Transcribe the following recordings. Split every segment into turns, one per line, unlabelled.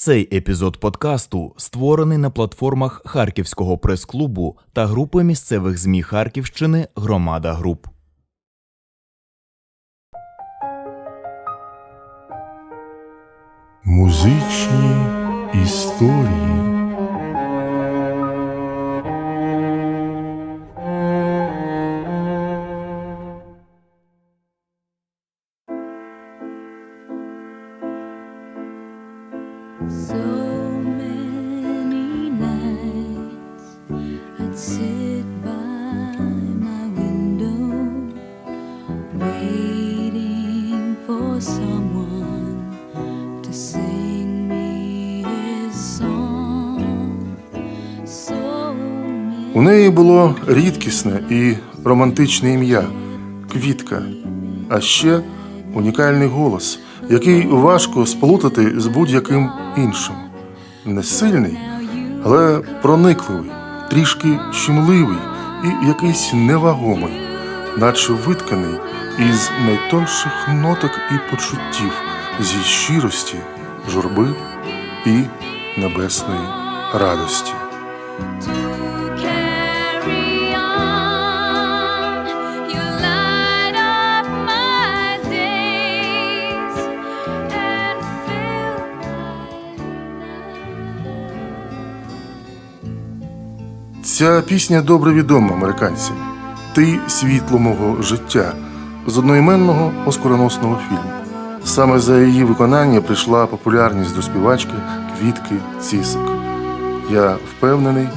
Цей епізод подкасту створений на платформах Харківського прес-клубу та групи місцевих ЗМІ Харківщини Громада Груп.
Музичні історії. У неї було рідкісне і романтичне ім'я Квітка, а ще унікальний голос, який важко сплутати з будь-яким іншим. Не сильний, але проникливий, трішки щемливий і якийсь невагомий, наче витканий із найтонших ноток і почуттів зі щирості, журби і небесної радості. Ця пісня добре відома американцям. Ти світло мого життя з одноіменного оскароносного фільму. Саме за її виконання прийшла популярність до співачки Квітки Цісик. Я впевнений,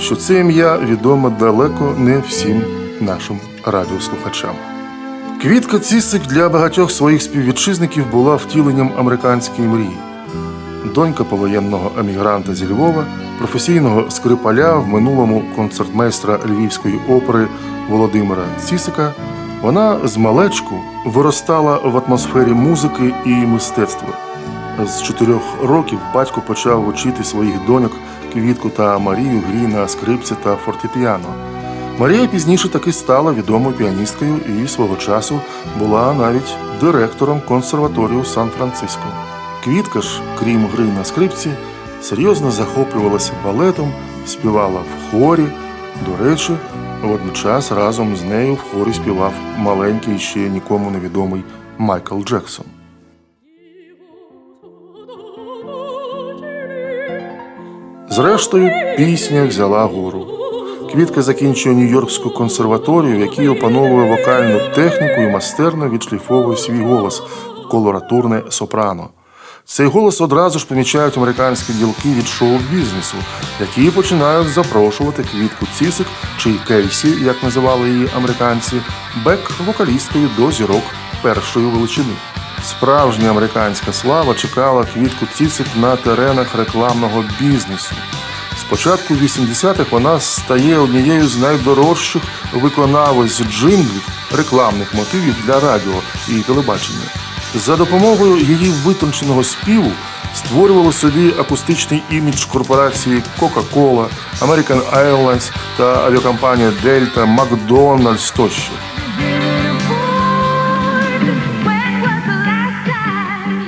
що це ім'я відомо далеко не всім нашим радіослухачам. Квітка Цісик для багатьох своїх співвітчизників була втіленням американської мрії донька повоєнного емігранта зі Львова, професійного скрипаля в минулому концертмейстра Львівської опери Володимира Цісика, вона з малечку виростала в атмосфері музики і мистецтва. З чотирьох років батько почав учити своїх доньок Квітку та Марію грі на скрипці та фортепіано. Марія пізніше таки стала відомою піаністкою і свого часу була навіть директором консерваторію Сан-Франциско. Квітка ж, крім гри на скрипці, серйозно захоплювалася балетом, співала в хорі. До речі, водночас разом з нею в хорі співав маленький ще нікому невідомий Майкл Джексон. Зрештою, пісня взяла гору. Квітка закінчує Нью-Йоркську консерваторію, в якій опановує вокальну техніку і майстерно відшліфовує свій голос колоратурне сопрано. Цей голос одразу ж помічають американські ділки від шоу-бізнесу, які починають запрошувати квітку Цісик чи Кейсі, як називали її американці, бек-вокалісткою до зірок першої величини. Справжня американська слава чекала квітку Цісик на теренах рекламного бізнесу. Спочатку 80-х вона стає однією з найдорожчих виконавець джинглів рекламних мотивів для радіо і телебачення. За допомогою її витонченого співу створювали собі акустичний імідж корпорації Coca-Cola, American Airlines та авіакомпанія Delta, McDonald's тощо.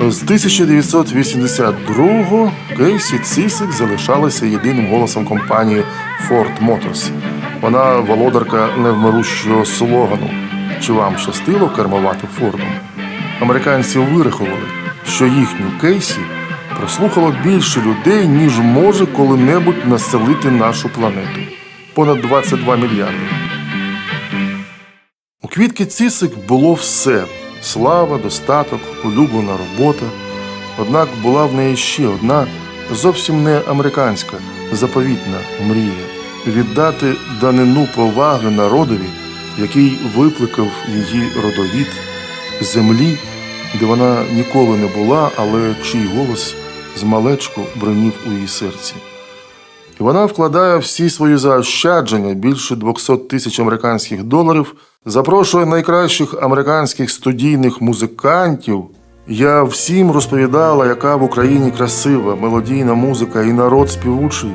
З 1982-го Кейсі Цісик залишалася єдиним голосом компанії Ford Motors. Вона володарка невмирущого слогану Чи вам щастило кермувати Фордом? Американці вирахували, що їхню Кейсі прослухало більше людей, ніж може коли-небудь населити нашу планету понад 22 мільярди. У квітки Цісик було все слава, достаток, улюблена робота. Однак була в неї ще одна зовсім не американська заповітна мрія віддати данину поваги народові, який викликав її родовід, землі, де вона ніколи не була, але чий голос змалечку бронів у її серці. І вона вкладає всі свої заощадження більше 200 тисяч американських доларів, запрошує найкращих американських студійних музикантів. Я всім розповідала, яка в Україні красива, мелодійна музика і народ співучий,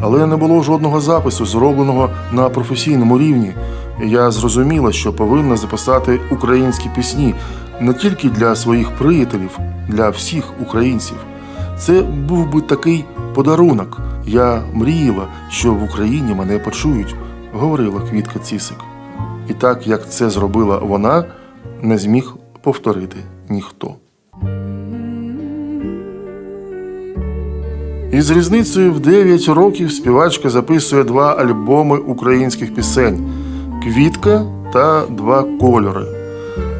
але не було жодного запису, зробленого на професійному рівні. Я зрозуміла, що повинна записати українські пісні не тільки для своїх приятелів, для всіх українців. Це був би такий подарунок. Я мріяла, що в Україні мене почують, говорила Квітка Цісик. І так як це зробила вона, не зміг повторити ніхто. Із різницею в 9 років співачка записує два альбоми українських пісень Квітка та Два кольори.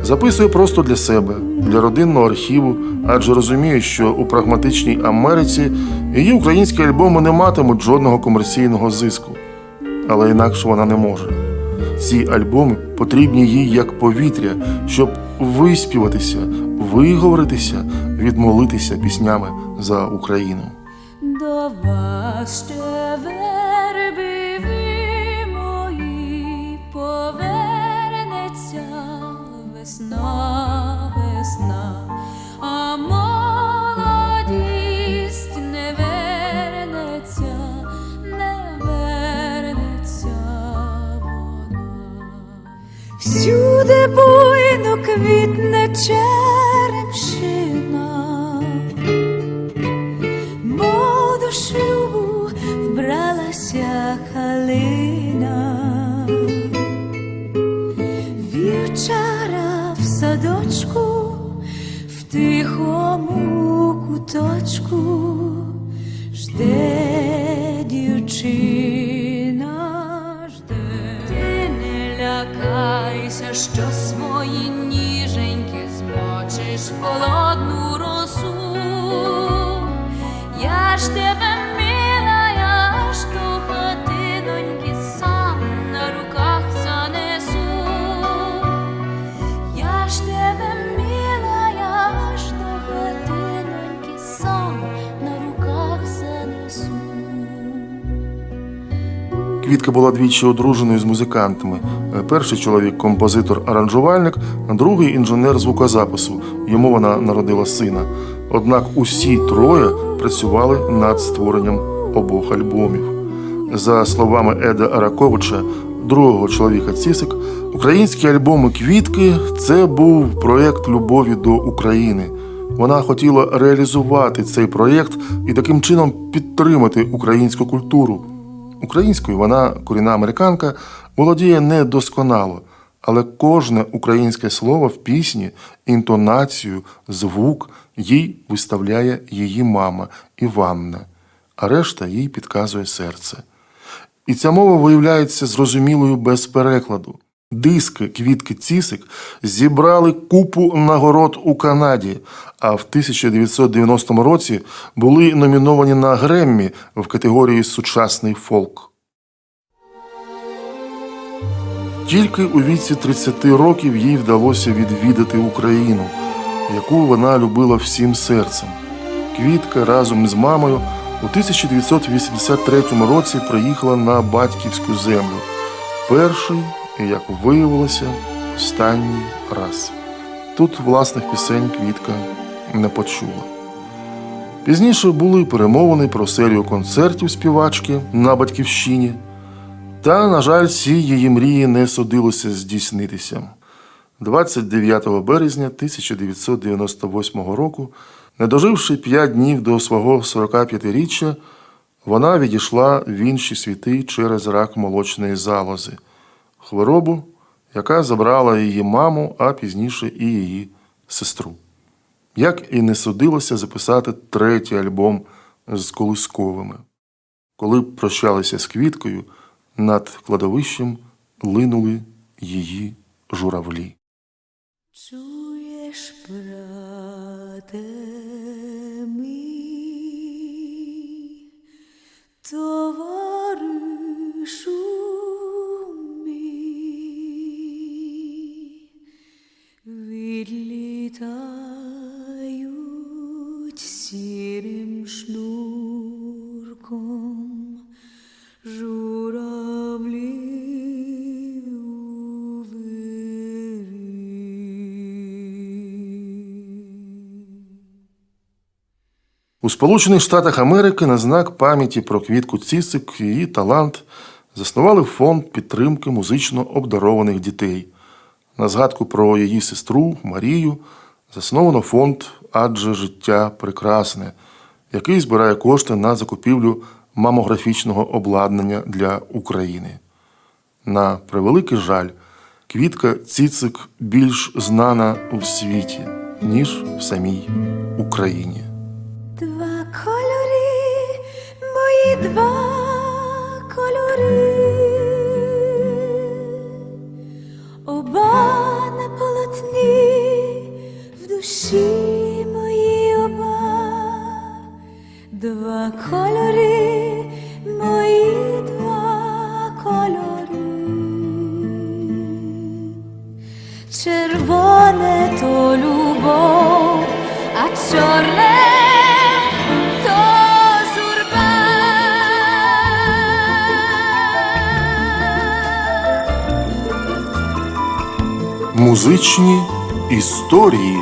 Записує просто для себе, для родинного архіву, адже розуміє, що у прагматичній Америці її українські альбоми не матимуть жодного комерційного зиску. Але інакше вона не може. Ці альбоми потрібні їй як повітря, щоб виспіватися, виговоритися, відмолитися піснями за Україну.
До вас ще вбралася калина. Вівчара в садочку, в тихому куточку жде дівчина,
Квітка була двічі одруженою з музикантами. Е, Перший чоловік композитор-аранжувальник, другий інженер звукозапису. Йому вона народила сина. Однак усі троє працювали над створенням обох альбомів. За словами Еда Араковича, другого чоловіка Цісик, українські альбоми Квітки це був проєкт любові до України. Вона хотіла реалізувати цей проєкт і таким чином підтримати українську культуру. Українською вона, корінна американка, володіє недосконало, але кожне українське слово в пісні, інтонацію, звук їй виставляє її мама Іванна, а решта їй підказує серце. І ця мова виявляється зрозумілою без перекладу. Диски квітки Цісик зібрали купу нагород у Канаді, а в 1990 році були номіновані на Греммі в категорії Сучасний фолк. Тільки у віці 30 років їй вдалося відвідати Україну, яку вона любила всім серцем. Квітка разом з мамою у 1983 році приїхала на батьківську землю. Перший, і, як виявилося, останній раз. Тут власних пісень Квітка не почула. Пізніше були перемовини про серію концертів співачки на батьківщині. Та, на жаль, ці її мрії не судилося здійснитися. 29 березня 1998 року, не доживши 5 днів до свого 45-річчя, вона відійшла в інші світи через рак молочної залози, хворобу, яка забрала її маму, а пізніше і її сестру. Як і не судилося записати третій альбом з колисковими. Коли прощалися з квіткою, над кладовищем линули її журавлі.
Чуєш, брате мій, товаришу відлітають сірим шнурком журавлі у.
У Сполучених Штатах Америки на знак пам'яті про квітку Цісик і її талант заснували фонд підтримки музично обдарованих дітей. На згадку про її сестру Марію засновано фонд Адже життя прекрасне, який збирає кошти на закупівлю мамографічного обладнання для України. На превеликий жаль, квітка Цицик більш знана у світі, ніж в самій Україні.
Два кольори, мої два два кольори, мої два кольори. Червоне то любов, а чорне то.
Музичні історії